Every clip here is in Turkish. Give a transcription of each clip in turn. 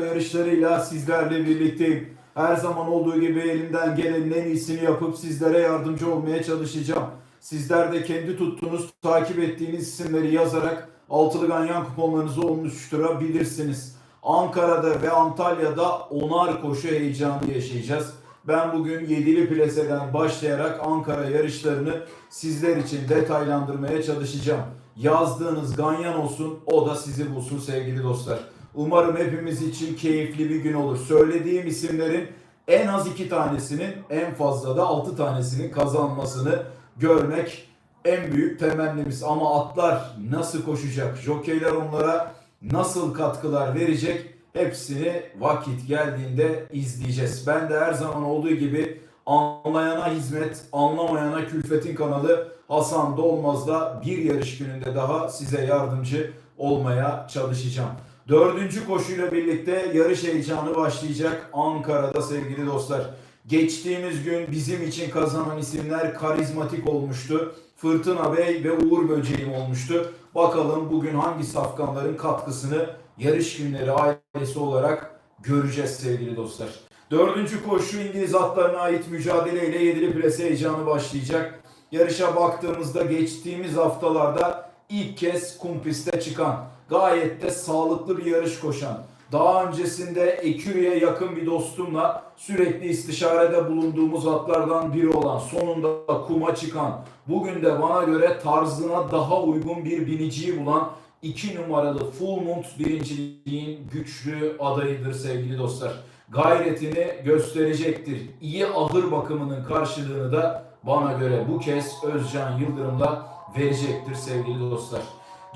yarışlarıyla sizlerle birlikteyim. Her zaman olduğu gibi elimden gelenin en iyisini yapıp sizlere yardımcı olmaya çalışacağım. Sizler de kendi tuttuğunuz, takip ettiğiniz isimleri yazarak altılı ganyan kuponlarınızı oluşturabilirsiniz. Ankara'da ve Antalya'da onar koşu heyecanı yaşayacağız. Ben bugün yedili plaseden başlayarak Ankara yarışlarını sizler için detaylandırmaya çalışacağım. Yazdığınız ganyan olsun, o da sizi bulsun sevgili dostlar. Umarım hepimiz için keyifli bir gün olur. Söylediğim isimlerin en az iki tanesinin, en fazla da altı tanesinin kazanmasını görmek en büyük temennimiz. Ama atlar nasıl koşacak, jokeyler onlara nasıl katkılar verecek hepsini vakit geldiğinde izleyeceğiz. Ben de her zaman olduğu gibi anlayana hizmet, anlamayana külfetin kanalı Hasan Dolmaz'da bir yarış gününde daha size yardımcı olmaya çalışacağım. Dördüncü koşuyla birlikte yarış heyecanı başlayacak Ankara'da sevgili dostlar. Geçtiğimiz gün bizim için kazanan isimler karizmatik olmuştu. Fırtına Bey ve Uğur Böceğim olmuştu. Bakalım bugün hangi safkanların katkısını yarış günleri ailesi olarak göreceğiz sevgili dostlar. Dördüncü koşu İngiliz atlarına ait mücadeleyle yedili plase heyecanı başlayacak. Yarışa baktığımızda geçtiğimiz haftalarda ilk kez kum piste çıkan, gayet de sağlıklı bir yarış koşan, daha öncesinde Ekürü'ye yakın bir dostumla sürekli istişarede bulunduğumuz atlardan biri olan, sonunda kuma çıkan, bugün de bana göre tarzına daha uygun bir biniciyi bulan 2 numaralı Full Mount birinciliğin güçlü adayıdır sevgili dostlar. Gayretini gösterecektir. İyi ahır bakımının karşılığını da bana göre bu kez Özcan Yıldırım'la verecektir sevgili dostlar.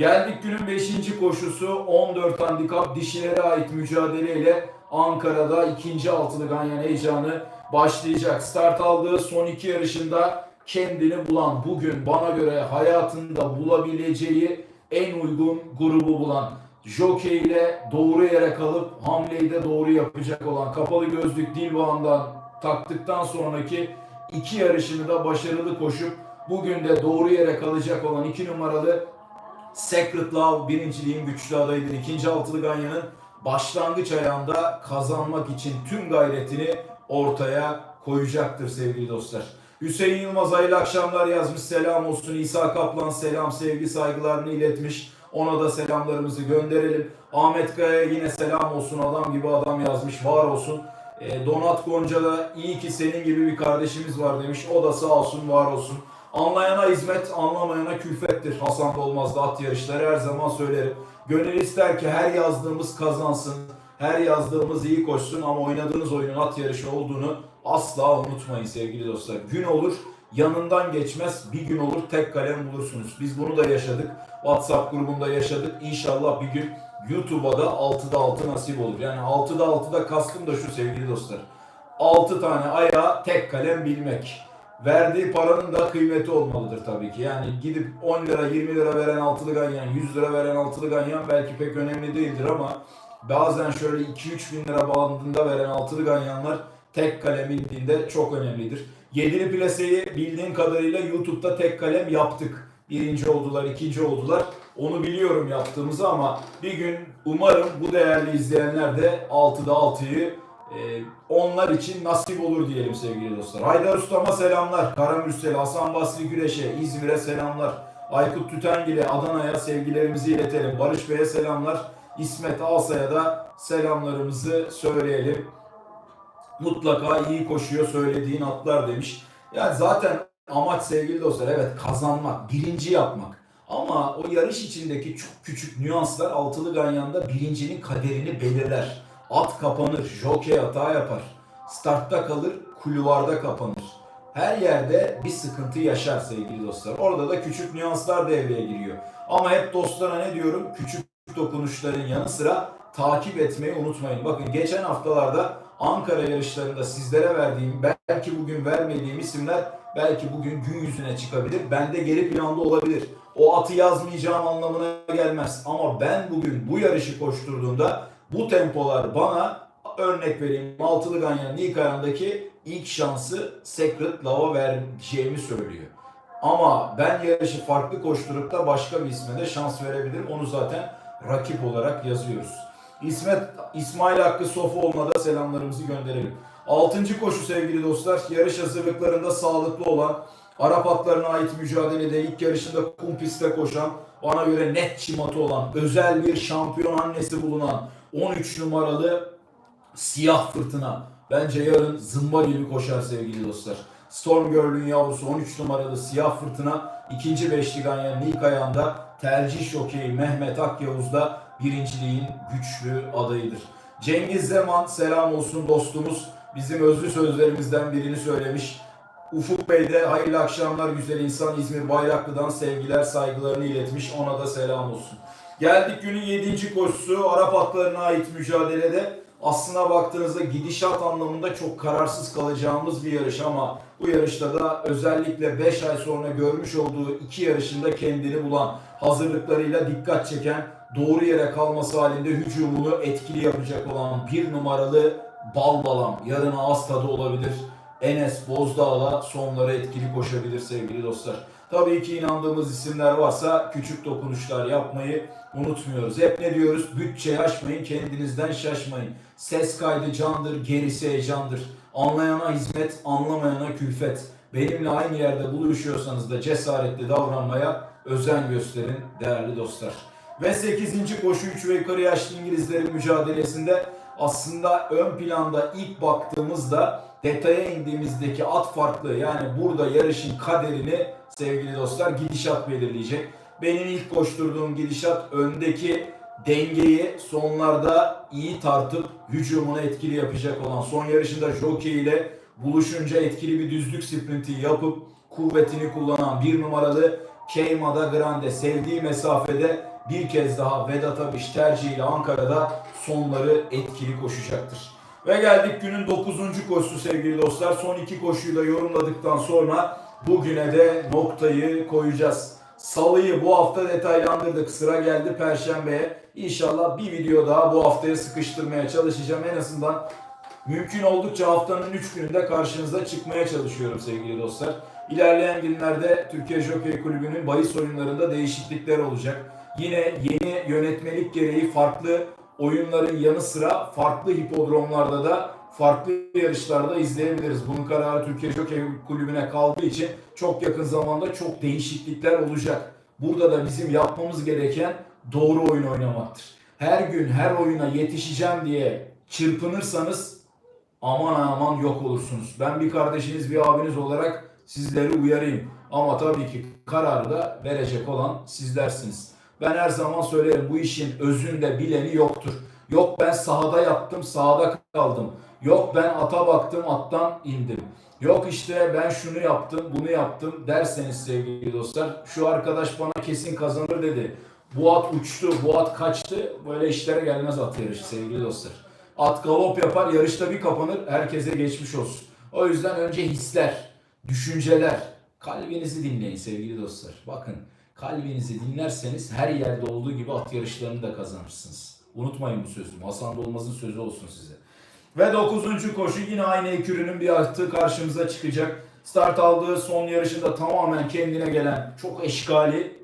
Geldik günün 5. koşusu 14 handikap dişilere ait mücadeleyle Ankara'da ikinci altılı ganyan heyecanı başlayacak. Start aldığı son iki yarışında kendini bulan bugün bana göre hayatında bulabileceği en uygun grubu bulan Jockey ile doğru yere kalıp hamleyi de doğru yapacak olan kapalı gözlük Dilbağ'ından taktıktan sonraki iki yarışını da başarılı koşup bugün de doğru yere kalacak olan iki numaralı Secret Love birinciliğin güçlü adayıdır. İkinci altılı ganyanın başlangıç ayağında kazanmak için tüm gayretini ortaya koyacaktır sevgili dostlar. Hüseyin Yılmaz hayırlı akşamlar yazmış selam olsun. İsa Kaplan selam sevgi saygılarını iletmiş. Ona da selamlarımızı gönderelim. Ahmet Kaya yine selam olsun adam gibi adam yazmış var olsun. E, Donat Gonca da iyi ki senin gibi bir kardeşimiz var demiş. O da sağ olsun var olsun. Anlayana hizmet, anlamayana külfettir. Hasan Dolmaz'da at yarışları her zaman söylerim. Gönül ister ki her yazdığımız kazansın. Her yazdığımız iyi koşsun ama oynadığınız oyunun at yarışı olduğunu asla unutmayın sevgili dostlar. Gün olur, yanından geçmez, bir gün olur tek kalem bulursunuz. Biz bunu da yaşadık. WhatsApp grubunda yaşadık. İnşallah bir gün YouTube'a da 6'da 6 nasip olur. Yani 6'da 6'da kastım da şu sevgili dostlar. 6 tane ayağa tek kalem bilmek. Verdiği paranın da kıymeti olmalıdır tabii ki. Yani gidip 10 lira 20 lira veren altılı ganyan, 100 lira veren altılı ganyan belki pek önemli değildir ama bazen şöyle 2-3 bin lira bandında veren altılı ganyanlar tek kalem indiğinde çok önemlidir. Yedili plaseyi bildiğim kadarıyla YouTube'da tek kalem yaptık. Birinci oldular, ikinci oldular. Onu biliyorum yaptığımızı ama bir gün umarım bu değerli izleyenler de 6'da 6'yı ee, onlar için nasip olur diyelim sevgili dostlar. Haydar Usta'ma selamlar. Karamürsel, Hasan Basri Güreş'e, İzmir'e selamlar. Aykut Tütengil'e, Adana'ya sevgilerimizi iletelim. Barış Bey'e selamlar. İsmet Alsay'a da selamlarımızı söyleyelim. Mutlaka iyi koşuyor söylediğin atlar demiş. Yani zaten amaç sevgili dostlar evet kazanmak, birinci yapmak. Ama o yarış içindeki çok küçük nüanslar altılı ganyanda birincinin kaderini belirler. At kapanır, jockey hata yapar. Startta kalır, kulvarda kapanır. Her yerde bir sıkıntı yaşar sevgili dostlar. Orada da küçük nüanslar devreye giriyor. Ama hep dostlara ne diyorum? Küçük dokunuşların yanı sıra takip etmeyi unutmayın. Bakın geçen haftalarda Ankara yarışlarında sizlere verdiğim, belki bugün vermediğim isimler belki bugün gün yüzüne çıkabilir. Bende geri planda olabilir. O atı yazmayacağım anlamına gelmez. Ama ben bugün bu yarışı koşturduğumda bu tempolar bana örnek vereyim Altılı Ganyan ilk ayağındaki ilk şansı Secret Love'a vereceğimi söylüyor. Ama ben yarışı farklı koşturup da başka bir isme de şans verebilirim. Onu zaten rakip olarak yazıyoruz. İsmet İsmail Hakkı Sofuoğlu'na da selamlarımızı gönderelim. Altıncı koşu sevgili dostlar. Yarış hazırlıklarında sağlıklı olan Arap atlarına ait mücadelede ilk yarışında kum pistte koşan bana göre net çimatı olan özel bir şampiyon annesi bulunan 13 numaralı Siyah Fırtına. Bence yarın zımba gibi koşar sevgili dostlar. Storm Girl'ün yavrusu 13 numaralı Siyah Fırtına ikinci beşli ganyan ilk ayağında tercih şokeyi Mehmet Akyavuz da birinciliğin güçlü adayıdır. Cengiz Zeman selam olsun dostumuz. Bizim özlü sözlerimizden birini söylemiş. Ufuk Bey de hayırlı akşamlar güzel insan İzmir Bayraklı'dan sevgiler saygılarını iletmiş. Ona da selam olsun. Geldik günün 7. koşusu Arap atlarına ait mücadelede. Aslına baktığınızda gidişat anlamında çok kararsız kalacağımız bir yarış ama bu yarışta da özellikle 5 ay sonra görmüş olduğu iki yarışında kendini bulan hazırlıklarıyla dikkat çeken doğru yere kalması halinde hücumunu etkili yapacak olan bir numaralı Balbalam yarın ağız tadı olabilir. Enes Bozdağ'la sonlara etkili koşabilir sevgili dostlar. Tabii ki inandığımız isimler varsa küçük dokunuşlar yapmayı unutmuyoruz. Hep ne diyoruz? Bütçe aşmayın, kendinizden şaşmayın. Ses kaydı candır, gerisi heyecandır. Anlayana hizmet, anlamayana külfet. Benimle aynı yerde buluşuyorsanız da cesaretli davranmaya özen gösterin değerli dostlar. Ve 8. koşu 3 ve yukarı yaşlı İngilizlerin mücadelesinde aslında ön planda ilk baktığımızda detaya indiğimizdeki at farklı yani burada yarışın kaderini sevgili dostlar gidişat belirleyecek. Benim ilk koşturduğum gidişat öndeki dengeyi sonlarda iyi tartıp hücumunu etkili yapacak olan son yarışında jockey ile buluşunca etkili bir düzlük sprinti yapıp kuvvetini kullanan bir numaralı Keimada Grande sevdiği mesafede bir kez daha Vedat Abiş tercihiyle Ankara'da sonları etkili koşacaktır. Ve geldik günün 9. koşusu sevgili dostlar. Son iki koşuyu da yorumladıktan sonra bugüne de noktayı koyacağız. Salıyı bu hafta detaylandırdık. Sıra geldi Perşembe'ye. İnşallah bir video daha bu haftaya sıkıştırmaya çalışacağım. En azından mümkün oldukça haftanın 3 gününde karşınıza çıkmaya çalışıyorum sevgili dostlar. İlerleyen günlerde Türkiye Jockey Kulübü'nün bahis oyunlarında değişiklikler olacak. Yine yeni yönetmelik gereği farklı oyunların yanı sıra farklı hipodromlarda da farklı yarışlarda izleyebiliriz. Bunun kararı Türkiye Jockey Kulübü'ne kaldığı için çok yakın zamanda çok değişiklikler olacak. Burada da bizim yapmamız gereken doğru oyun oynamaktır. Her gün her oyuna yetişeceğim diye çırpınırsanız aman aman yok olursunuz. Ben bir kardeşiniz bir abiniz olarak sizleri uyarayım. Ama tabii ki kararı da verecek olan sizlersiniz. Ben her zaman söylerim bu işin özünde bileni yoktur. Yok ben sahada yattım sahada kaldım. Yok ben ata baktım attan indim. Yok işte ben şunu yaptım bunu yaptım derseniz sevgili dostlar. Şu arkadaş bana kesin kazanır dedi. Bu at uçtu bu at kaçtı. Böyle işlere gelmez at yarışı sevgili dostlar. At galop yapar yarışta bir kapanır herkese geçmiş olsun. O yüzden önce hisler, düşünceler, kalbinizi dinleyin sevgili dostlar. Bakın kalbinizi dinlerseniz her yerde olduğu gibi at yarışlarını da kazanırsınız. Unutmayın bu sözümü. Hasan Dolmaz'ın sözü olsun size. Ve 9. koşu yine aynı ekürünün bir atı karşımıza çıkacak. Start aldığı son yarışında tamamen kendine gelen çok eşkali,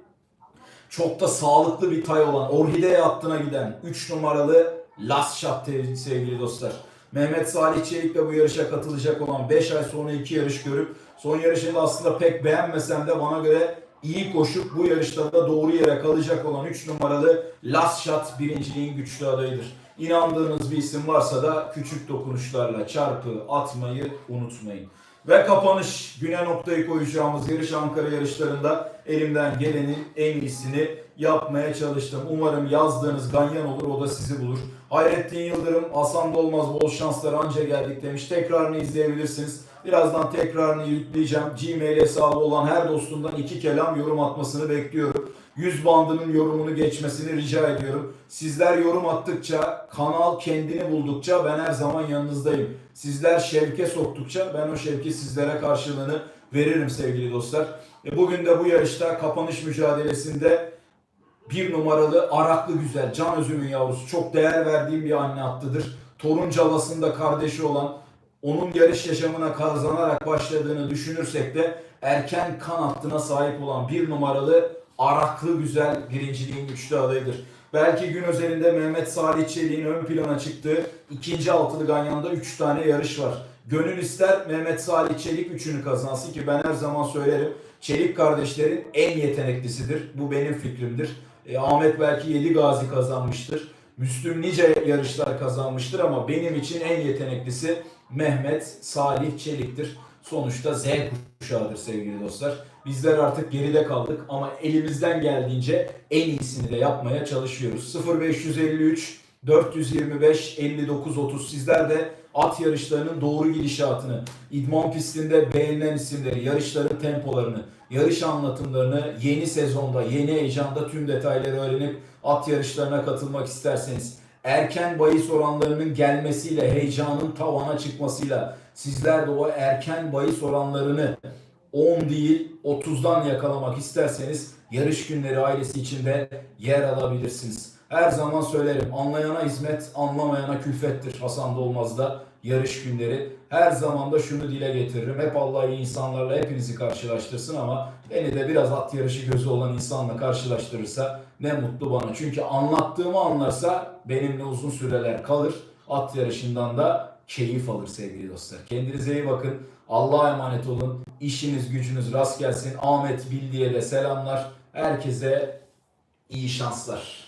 çok da sağlıklı bir tay olan orhideye hattına giden 3 numaralı Last Shot sevgili dostlar. Mehmet Salih Çelik de bu yarışa katılacak olan 5 ay sonra 2 yarış görüp son yarışında aslında pek beğenmesem de bana göre iyi koşup bu yarışta da doğru yere kalacak olan 3 numaralı Last Shot birinciliğin güçlü adayıdır. İnandığınız bir isim varsa da küçük dokunuşlarla çarpı atmayı unutmayın. Ve kapanış güne noktayı koyacağımız yarış Ankara yarışlarında elimden gelenin en iyisini yapmaya çalıştım. Umarım yazdığınız ganyan olur o da sizi bulur. Hayrettin Yıldırım, Hasan Dolmaz bol şanslar anca geldik demiş. Tekrarını izleyebilirsiniz. Birazdan tekrarını yükleyeceğim. Gmail hesabı olan her dostumdan iki kelam yorum atmasını bekliyorum. 100 bandının yorumunu geçmesini rica ediyorum. Sizler yorum attıkça, kanal kendini buldukça ben her zaman yanınızdayım. Sizler şevke soktukça ben o şevki sizlere karşılığını veririm sevgili dostlar. E bugün de bu yarışta kapanış mücadelesinde bir numaralı Araklı Güzel, Can Özüm'ün yavrusu. Çok değer verdiğim bir anne attıdır. Torun Calas'ın kardeşi olan, onun yarış yaşamına kazanarak başladığını düşünürsek de erken kan hattına sahip olan bir numaralı Araklı Güzel birinciliğin güçlü adayıdır. Belki gün özelinde Mehmet Salih Çelik'in ön plana çıktığı ikinci altılı ganyanda 3 tane yarış var. Gönül ister Mehmet Salih Çelik üçünü kazansın ki ben her zaman söylerim. Çelik kardeşlerin en yeteneklisidir. Bu benim fikrimdir. E, Ahmet belki 7 gazi kazanmıştır. Müslüm nice yarışlar kazanmıştır ama benim için en yeteneklisi Mehmet Salih Çelik'tir. Sonuçta Z kuşağıdır sevgili dostlar. Bizler artık geride kaldık ama elimizden geldiğince en iyisini de yapmaya çalışıyoruz. 0553 425 59 30 sizler de at yarışlarının doğru gidişatını, idman pistinde beğenilen isimleri, yarışların tempolarını, yarış anlatımlarını yeni sezonda, yeni heyecanda tüm detayları öğrenip at yarışlarına katılmak isterseniz erken bahis oranlarının gelmesiyle, heyecanın tavana çıkmasıyla sizler de o erken bahis oranlarını 10 değil 30'dan yakalamak isterseniz yarış günleri ailesi içinde yer alabilirsiniz. Her zaman söylerim anlayana hizmet anlamayana külfettir Hasan Dolmaz'da yarış günleri. Her zaman da şunu dile getiririm. Hep Allah iyi insanlarla hepinizi karşılaştırsın ama beni de biraz at yarışı gözü olan insanla karşılaştırırsa ne mutlu bana. Çünkü anlattığımı anlarsa benimle uzun süreler kalır. At yarışından da keyif alır sevgili dostlar. Kendinize iyi bakın. Allah'a emanet olun. İşiniz gücünüz rast gelsin. Ahmet Bildi'ye de selamlar. Herkese iyi şanslar.